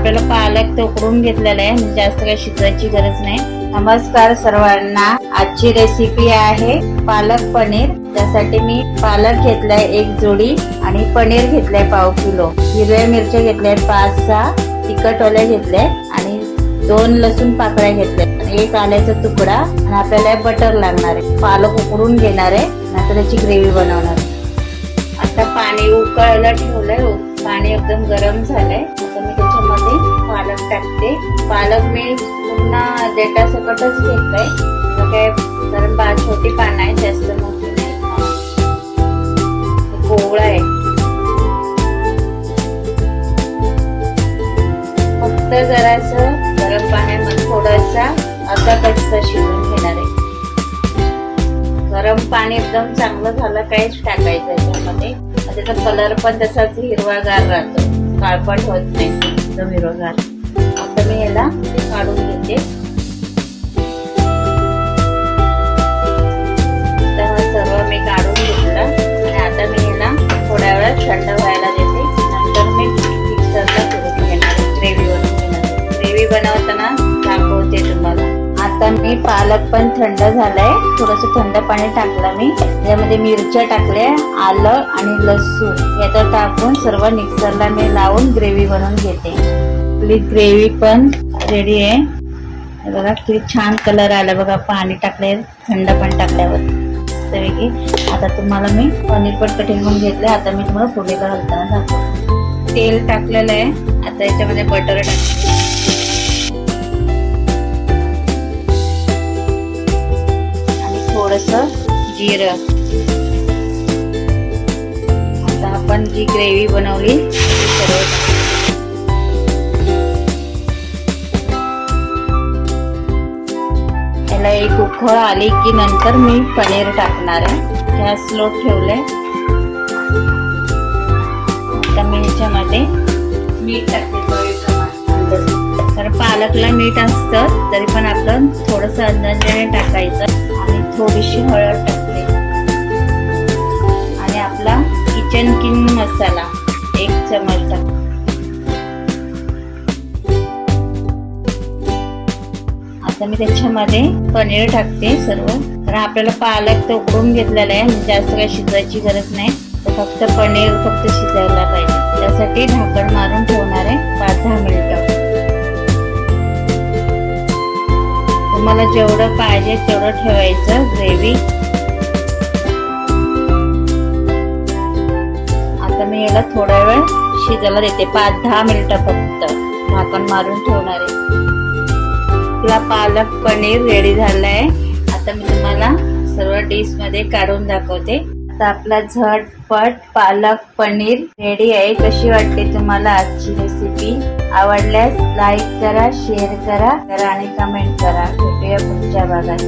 आपल्याला पालक तो उकडून घेतलेला आहे. म्हणजे जास्त काही शिजवायची गरज नाही. नमस्कार सर्वांना. आजची रेसिपी आहे पालक पनीर. त्यासाठी मी पालक घेतलाय एक जोडी आणि पनीर घेतलाय पाव किलो. हिरव्या मिरच्या घेतल्या पाच सहा. तिखटवाल्या घेतल्या आणि दोन लसूण पाकळ्या घेतल्या एक आल्याचा तुकडा. आणि आपल्याला बटर लागणार आहे. पालक उकडून घेणार आहे. नंतर त्याची ग्रेव्ही बनवणार आहे. आता पाणी उकळायला ठेवलंय हो. पाणी एकदम गरम झालंय. आता मी मध्ये पालक टाकते. पालक मी पुन्हा देटासकटच घेतलंय काय कारण बा छोटी पानं आहे जास्त मोठी नाही. कोवळा आहे. फक्त जरासं गरम पाण्यामध्ये थोडासा अर्धा कच्चा शिजून घेणार आहे. गरम पाणी एकदम चांगलं झालं काहीच टाकायचं याच्यामध्ये. त्याचा कलर पण तसाच हिरवागार राहतो. काळपट होत नाही. एकदम हिरवागार आता मी याला काढून घेते. तर सर्व मी काढून घेतलं. आणि आता मी याला थोड्या वेळात थंड आता मी पालक पण थंड झालाय. थोडस थंड पाणी टाकलं मी. त्यामध्ये मिरच्या टाकल्या आलं आणि लसूण. याचा टाकून सर्व मिक्सरला मी लावून ग्रेव्ही बनवून घेते. आपली ग्रेव्ही पण रेडी आहे. बघा किती छान कलर आला बघा पाणी टाकले थंड पाणी टाकल्यावर. मस्तपैकी आता तुम्हाला मी पनीर पण कटिंग करून घेतले आता मी तुम्हाला फोडणीला घालताना दाखवते. तेल टाकलेलं आहे. आता याच्यामध्ये बटर टाकलं थोडंसं जिरं. आता आपण जी ग्रेव्ही बनवली ती सर्व एक उखळ आली की नंतर मी पनीर टाकणार आहे. गॅस स्लो ठेवले. आता मी ह्याच्यामध्ये मीठ टाकते. तर पालकला मीठ असतं तरी पण आपण थोडंसं अंदाजाने टाकायचं. थोडीशी हळद टाकते आणि आपला किचन किंग मसाला एक चमच. टाक आता मी त्याच्यामध्ये पनीर टाकते सर्व. कारण आपल्याला पालक तर उकडून घेतलेला आहे म्हणजे जास्त काही शिजवायची गरज नाही. तर फक्त पनीर फक्त शिजायला पाहिजे. त्यासाठी ढाकण मारून ठेवणार आहे पाच दहा मिनिटं. तुम्हाला जेवढं पाहिजे तेवढं ठेवायचं ग्रेव्ही आता मी याला थोडा वेळ शिजायला देते. पाच दहा मिनिटं फक्त. झाकण मारून ठेवणार आहे. आपला पालक पनीर रेडी झालाय. आता मी तुम्हाला सर्व डिशमध्ये काढून दाखवते. आता आपला झटपट पालक पनीर रेडी आहे. कशी वाटते तुम्हाला आजची रेसिपी आवडल्यास लाईक करा शेअर करा करा आणि कमेंट करा. भेटूया पुढच्या भागात.